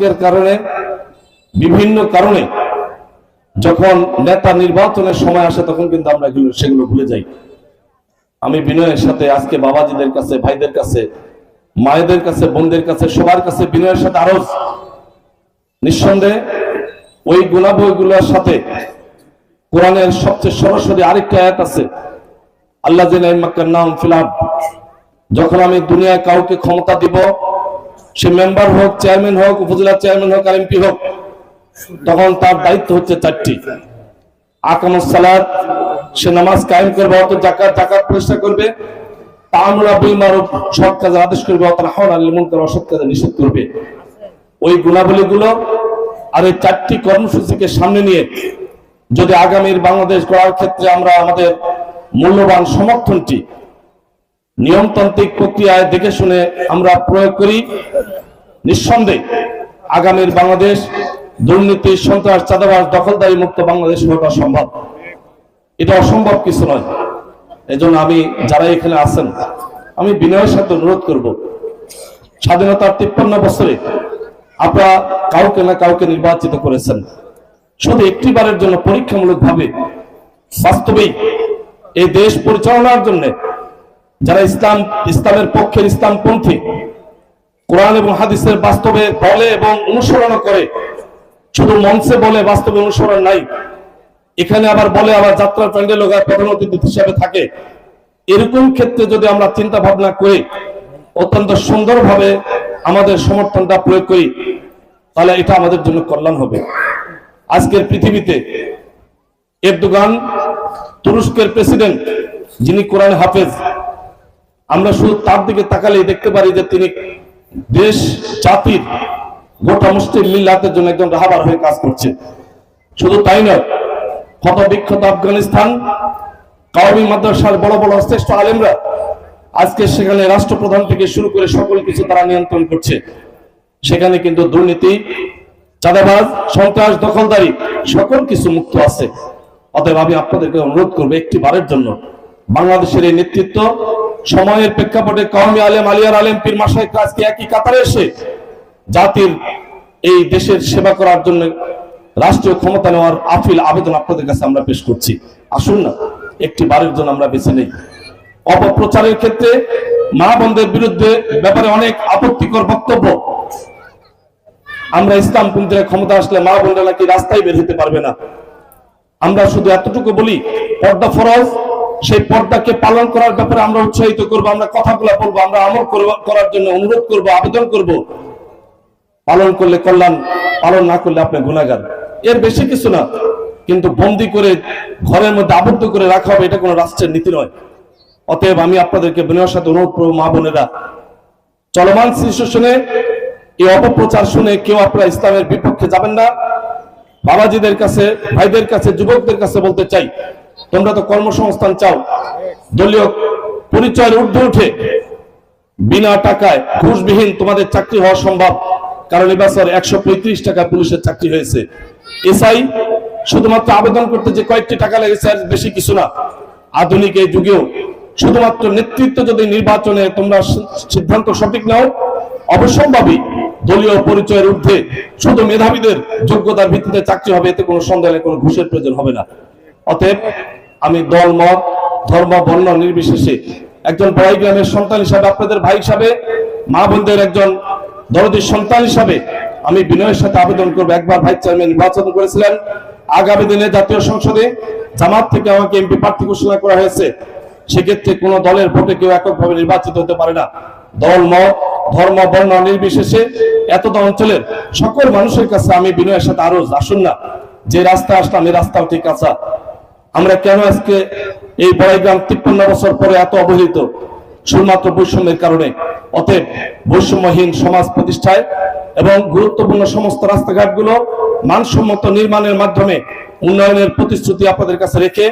মানসিকের কারণে, বিভিন্ন কারণে যখন নেতা নির্বাচনের সময় আসে, তখন কিন্তু আমরা সেগুলো ভুলে যাই। আমি বিনয়ের সাথে আজকে বাবাজিদের কাছে, ভাইদের কাছে, মায়েদের কাছে, বোনদের কাছে, সবার কাছে বিনয়ের সাথে আরও নিঃসন্দেহে ওই গুণাবলীগুলোর সাথে কোরআনের সবচেয়ে সরাসরি আরেকটা আয়াত আছে আল্লাহ নাম ফিলাম যখন আমি দুনিয়ায় কাউকে ক্ষমতা দিব সে মেম্বার হোক, চেয়ারম্যান হোক উপজেলা চেয়ারম্যান হোক আর এমপি হোক, তখন তার দায়িত্ব হচ্ছে চারটি। আকামুস সালাত, সে নামাজ কায়েম করবে অত জাকাত জাকাত প্রতিষ্ঠা করবে। তামরা বিল মারুফ, সৎ কাজে আদেশ করবে অত হাওয়া আল মুনকার, অসৎ কাজে নিষেধ করবে। ওই গুণাবলীগুলো আর এই চারটি কর্মসূচিকে সামনে নিয়ে যদি আগামীর বাংলাদেশ গড়ার ক্ষেত্রে আমরা আমাদের মূল্যবান সমর্থনটি নিয়মতান্ত্রিক প্রক্রিয়ায় দেখে শুনে আমরা প্রয়োগ করি। নিঃসন্দেহে আগামীর বাংলাদেশ দুর্নীতি, সন্ত্রাস চাঁদাবাস দখলদারি মুক্ত বাংলাদেশ হওয়া সম্ভব এটা অসম্ভব কিছু নয়। এজন্য আমি যারা এখানে আছেন, আমি বিনয়ের সাথে অনুরোধ করব, স্বাধীনতার তিপ্পান্ন বছরে আপনারা কাউকে না কাউকে নির্বাচিত করেছেন। শুধু একটি বারের জন্য পরীক্ষামূলক ভাবে বাস্তবেই এই দেশ পরিচালনার জন্য যারা ইসলাম, ইসলামের পক্ষের ইসলামপন্থী, কোরআন এবং হাদিসের বাস্তবে বলে এবং অনুসরণ করে, শুধু মঞ্চে বলে বাস্তবে অনুসরণ নাই। এখানে আবার বলে আবার যাত্রা প্যান্ডেল প্রধান অতিথি হিসাবে থাকে। এরকম ক্ষেত্রে যদি আমরা চিন্তা ভাবনা করি, অত্যন্ত সুন্দরভাবে আমাদের সমর্থনটা প্রয়োগ করি, তাহলে এটা আমাদের জন্য কল্যাণ হবে। আজকের পৃথিবীতে এরদোগান, তুরস্কের প্রেসিডেন্ট, যিনি কোরআন হাফেজ আমরা শুধু তার দিকে তাকালেই দেখতে পারি যে তিনি দেশ, জাতির গোটা মুসলিম মিল্লাতের জন্য একজন রাহাবার হয়ে কাজ করছে। শুধু তাই নয় ক্ষত বিক্ষত আফগানিস্তান, কাওমি মাদ্রাসার বড় বড় শ্রেষ্ঠ আলেমরা আজকে সেখানে রাষ্ট্রপ্রধান থেকে শুরু করে সকল কিছু তারা নিয়ন্ত্রণ করছে। সেখানে কিন্তু দুর্নীতি, চাঁদাবাজ, সন্ত্রাস, দখলদারি সকল কিছু মুক্ত আছে। অতএব আমি আপনাদেরকে অনুরোধ করব একটি বারের জন্য বাংলাদেশের এই নেতৃত্ব সময়ের প্রেক্ষাপটে কওমি আলেম, আলিয়ার আলেম, পীর মাসায় আজকে একই কাতারে এসে জাতির এই দেশের সেবা করার জন্য রাষ্ট্রীয় ক্ষমতা নেওয়ার আফিল আবেদন আপনাদের কাছে আমরা পেশ করছি। আসুন না, একটি বারের জন্য আমরা বেছে নেই। অপপ্রচারের ক্ষেত্রে মা বোনদের বিরুদ্ধে ব্যাপারে অনেক আপত্তিকর বক্তব্য। আমরা ইসলাম পন্থীরা ক্ষমতা আসলে মা বোনরা নাকি রাস্তায় বের হতে পারবে না। আমরা শুধু এতটুকু বলি, পর্দা ফরজ সেই পর্দাকে পালন করার ব্যাপারে আমরা উৎসাহিত করব, আমরা কথাগুলো বলব, আমরা আমল করার জন্য অনুরোধ করব, আবেদন করব। পালন করলে কল্যাণ, পালন না করলে আপনি গুণাগার এর বেশি কিছু না, কিন্তু বন্দি করে ঘরের মধ্যে আবদ্ধ করে রাখা হবে, এটা কোনো রাষ্ট্রের নীতি নয়। অতএব আমি আপনাদেরকে বিনয়ের সাথে অনুরোধ করব, মা বোনেরা, চলমান শিশু শুনে এই অপপ্রচার শুনে কেউ আপনারা ইসলামের বিপক্ষে যাবেন না। বাবাজিদের কাছে, ভাইদের কাছে, যুবকদের কাছে বলতে চাই তোমরা তো কর্মসংস্থান চাও। দলীয় পরিচয়ের ঊর্ধ্বে উঠে বিনা টাকায় ঘুষবিহীন তোমাদের চাকরি হওয়া সম্ভব। কারণ এবছর একশো পঁয়ত্রিশ টাকা পুলিশের চাকরি হয়েছে। এসআই শুধুমাত্র আবেদন করতে যে কয়েকটি টাকা লেগেছে আর বেশি কিছু না। আধুনিক এই যুগেও শুধুমাত্র নেতৃত্ব যদি নির্বাচনে তোমরা সিদ্ধান্ত সঠিক নাও অবশ্যম্ভাবী দলীয় পরিচয়ের ঊর্ধ্বে শুধু মেধাবীদের যোগ্যতার ভিত্তিতে চাকরি হবে, এতে কোনো সন্দেহ কোনো ঘুষের প্রয়োজন হবে না। অতএব আমি দল, মত, ধর্ম, বর্ণ নির্বিশেষে একজন বড়াই গ্রামের সন্তান হিসাবে, আপনাদের ভাই হিসাবে, মা বোনদের একজন দরদির সন্তান হিসাবে আমি বিনয়ের সাথে আবেদন করব। একবার ভাইস চেয়ারম্যান নির্বাচন করেছিলেন। আগামী দিনে জাতীয় সংসদে জামাত থেকে আমাকে এমপি প্রার্থী ঘোষণা করা হয়েছে। সেক্ষেত্রে কোন দলের ভোটে কেউ এককভাবে নির্বাচিত হতে পারে না। দল, মত, ধর্ম, বর্ণ নির্বিশেষে এতটা অঞ্চলের সকল মানুষের কাছে আমি বিনয়ের সাথে আরও আসুন না। যে রাস্তা আসলাম এই রাস্তাও ঠিক আছে। আমরা কেন আজকে এই বড়াইগ্রাম তিপ্পান্ন বছর পরে এত অবহেলিত? শুধুমাত্র বৈষম্যের কারণে। অতএব বৈষম্যহীন সমাজ প্রতিষ্ঠায় এবং গুরুত্বপূর্ণ সমস্ত রাস্তাঘাটগুলো মানসম্মত নির্মাণের মাধ্যমে উন্নয়নের প্রতিশ্রুতি আপনাদের কাছে রেখে